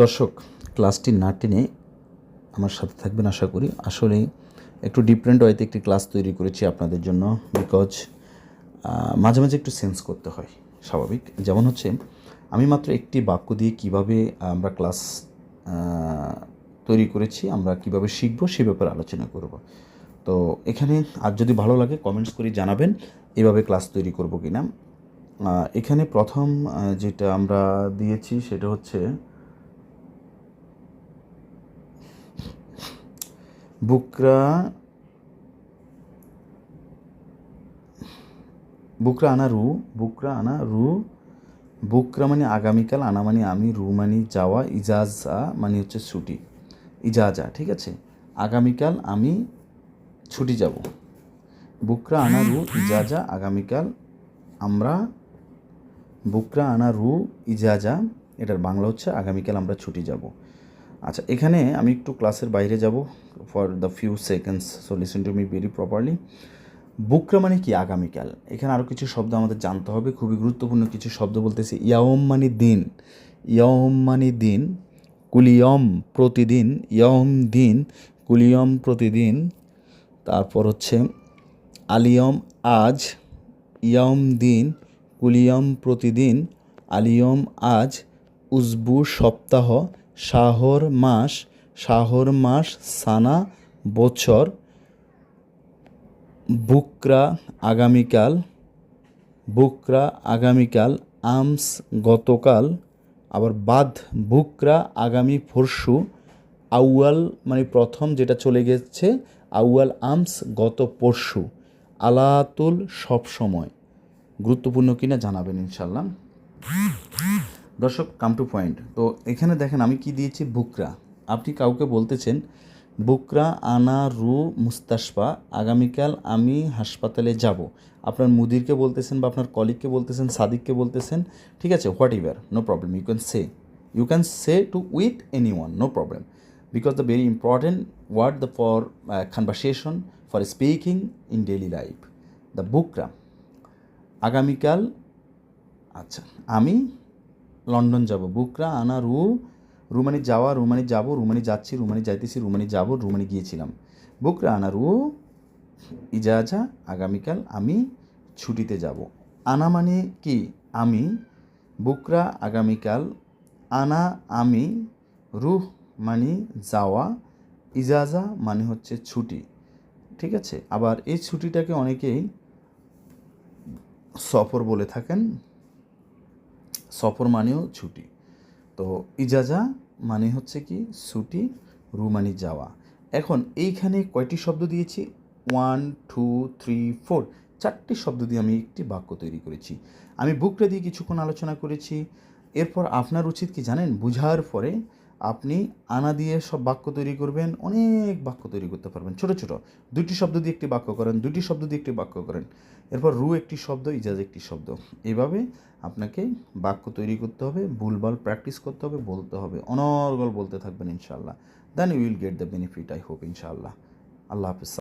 দর্শক ক্লাসটি না টেনে আমার সাথে থাকবেন আশা করি। আসলে একটু ডিফারেন্ট ওয়েতে একটি ক্লাস তৈরি করেছি আপনাদের জন্য বিকজ মাঝে মাঝে একটু সেন্স করতে হয়, স্বাভাবিক। যেমন হচ্ছে, আমি মাত্র একটি বাক্য দিয়ে কীভাবে আমরা ক্লাস তৈরি করেছি, আমরা কীভাবে শিখব সে ব্যাপারে আলোচনা করব। তো এখানে আর যদি ভালো লাগে কমেন্টস করে জানাবেন, এভাবে ক্লাস তৈরি করব কি না এখানে প্রথম যেটা আমরা দিয়েছি সেটা হচ্ছে বুকরা বুকরা আনা রু, বুকরা আনা রু, বুকরা মানে আগামীকাল, আনা মানে আমি, রু মানে যাওয়া, ইজাজা মানে হচ্ছে ছুটি, ইজাজা, ঠিক আছে? আগামীকাল আমি ছুটি যাব। বুকরা আনা রু, ইজাজা, আগামীকাল আমরা, বুকরা আনা রু, ইজাজা, এটার বাংলা হচ্ছে আগামীকাল আমরা ছুটি যাব। আচ্ছা এখানে আমি একটু ক্লাসের বাইরে যাব for the few seconds so listen to me very properly বুকরা মানে কি? আগামীকাল। এখানে আরও কিছু শব্দ আমাদের জানতে হবে, খুবই গুরুত্বপূর্ণ কিছু শব্দ বলতেছি। ইয়াওম মানে দিন। ইয়ম মানে দিন, কুলিয়ম প্রতিদিন। ইয়ম দিন, কুলিয়ম প্রতিদিন। তারপর হচ্ছে, আলিয়ম আজ ইয়ম দিন, কুলিয়ম প্রতিদিন। আলিয়ম আজ, উজবু সপ্তাহ। শাহর মাস শাহর মাস, সানা, বছর, বুকরা, আগামীকাল বুকরা, আগামীকাল, আমস, গতকাল, আবার বাদ, বুকরা, আগামী পরশু আউয়াল মানে প্রথম যেটা চলে গেছে, আউয়াল, আমস, গত পরশু, আলাতুল সব সময়। গুরুত্বপূর্ণ কিনা জানাবেন ইনশাল্লাহ দর্শক কাম টু পয়েন্ট তো এখানে দেখেন আমি কি দিয়েছি? বুকরা। আপনি কাউকে বলতেছেন, বুকরা, আনা, রু, মুস্তাশফা, আগামীকাল আমি হাসপাতালে যাব। আপনার মুদিরকে বলতেছেন বা আপনার কলিগকে বলতেছেন, সাদিককে বলতেছেন, ঠিক আছে whatever no problem you can say you can say to with anyone no problem because the very important word the for conversation for speaking in daily life the বুকরা। আগামীকাল আচ্ছা আমি লন্ডন যাব। বুকরা, আনা, রু, রুমানি যাওয়া, রুমানি যাব, রুমানি যাচ্ছি, রুমানি যাইতেছি, রুমানি যাব, রুমানি গিয়েছিলাম। বুকরা, আনা, রু, ইজাজা, আগামীকাল আমি ছুটিতে যাব। আনা মানে কি? আমি, বুকরা, আগামীকাল, আনা, আমি, রুহ মানে যাওয়া, ইজাজা মানে হচ্ছে ছুটি। ঠিক আছে? আবার এই ছুটিটাকে অনেকেই সফর বলে থাকেন। সফর মানেও ছুটি। তো ইজাজা মানে হচ্ছে কি, ছুটি রু মানে যাওয়া। এখন এইখানে কয়টি শব্দ দিয়েছি? ওয়ান টু থ্রি ফোর চারটি শব্দ দিয়ে আমি একটি বাক্য তৈরি করেছি। আমি বুকটা দিয়ে কিছুক্ষণ আলোচনা করেছি। এরপর আপনার উচিত কি জানেন, বুঝার পরে আপনি আনা দিয়ে সব বাক্য তৈরি করবেন, অনেক বাক্য তৈরি করতে পারবেন। ছোট ছোট। দুটি শব্দ দিয়ে একটি বাক্য করেন দুটি শব্দ দিয়ে একটি বাক্য করেন। এরপর রু একটি শব্দ, ইজাজ একটি শব্দ। এভাবে আপনাকে বাক্য তৈরি করতে হবে, ভুলভাল প্র্যাকটিস করতে হবে, বলতে হবে। অনর্গল বলতে থাকবেন ইনশাআল্লাহ। Then you will get the benefit I hope ইনশাআল্লাহ। আল্লাহ হাফিজ।